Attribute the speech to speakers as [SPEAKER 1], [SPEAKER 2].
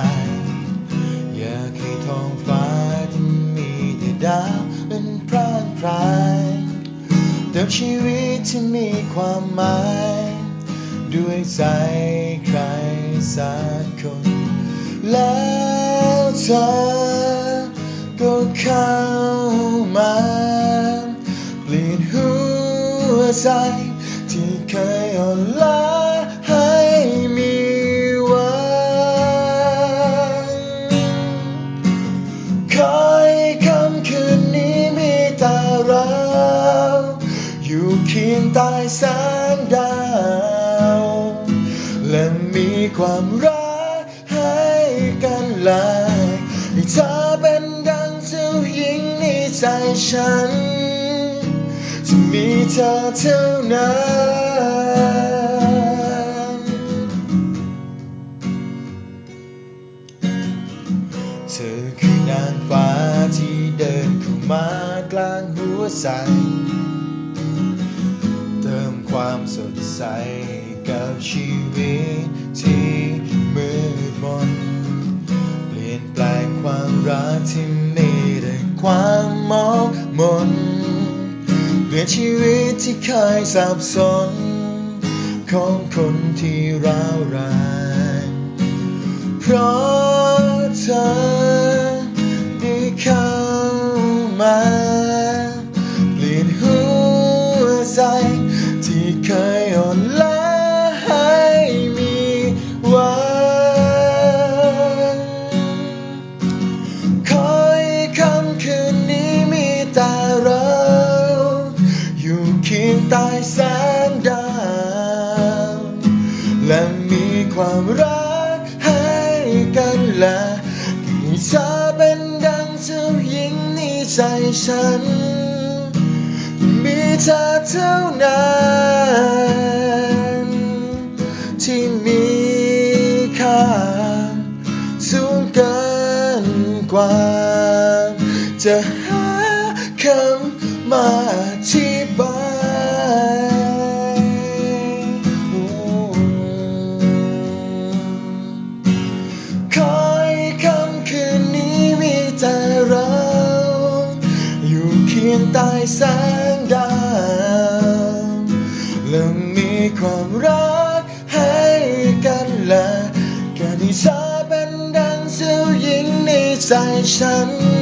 [SPEAKER 1] าย อยากให้ท้องฟ้าที่มีแต่ดาวเป็นพรานพรายเติมชีวิตที่มีความหมาย ด้วยใจใครสักคน แล้วเธอก็เข้ามาเปลี่ยนหัวใจที่เคยอ่อนล้า งใต้แสงดาว และมีความรักให้กันหลายให้เธอเป็นดังเจ้าหญิงในใจฉัน จะมีเธอเท่านั้นเธอคือนางฟ้าที่เดินเข้ามากลางหัวใจ ความสดใสกับชีวิตที่มืดมน เปลี่ยนแปลงความรักที่มีแต่ความหมองมนเปลี่ยนชีวิตที่เคยสับสน ของคนที่ร้าวรานเพราะเธอได้เข้ามา คียแสงดาวและมีความรักให้กันและให้เธอเป็นดังเจ้าหญิงในใจฉัน มีเธอเท่านั้นที่มีค่าสูงเกินกว่าจะหาคำมาอธิบาย ใต้แสงดาวและมีความรักให้กันและการที่เธอเป็นดังเจ้าหญิงในใจฉัน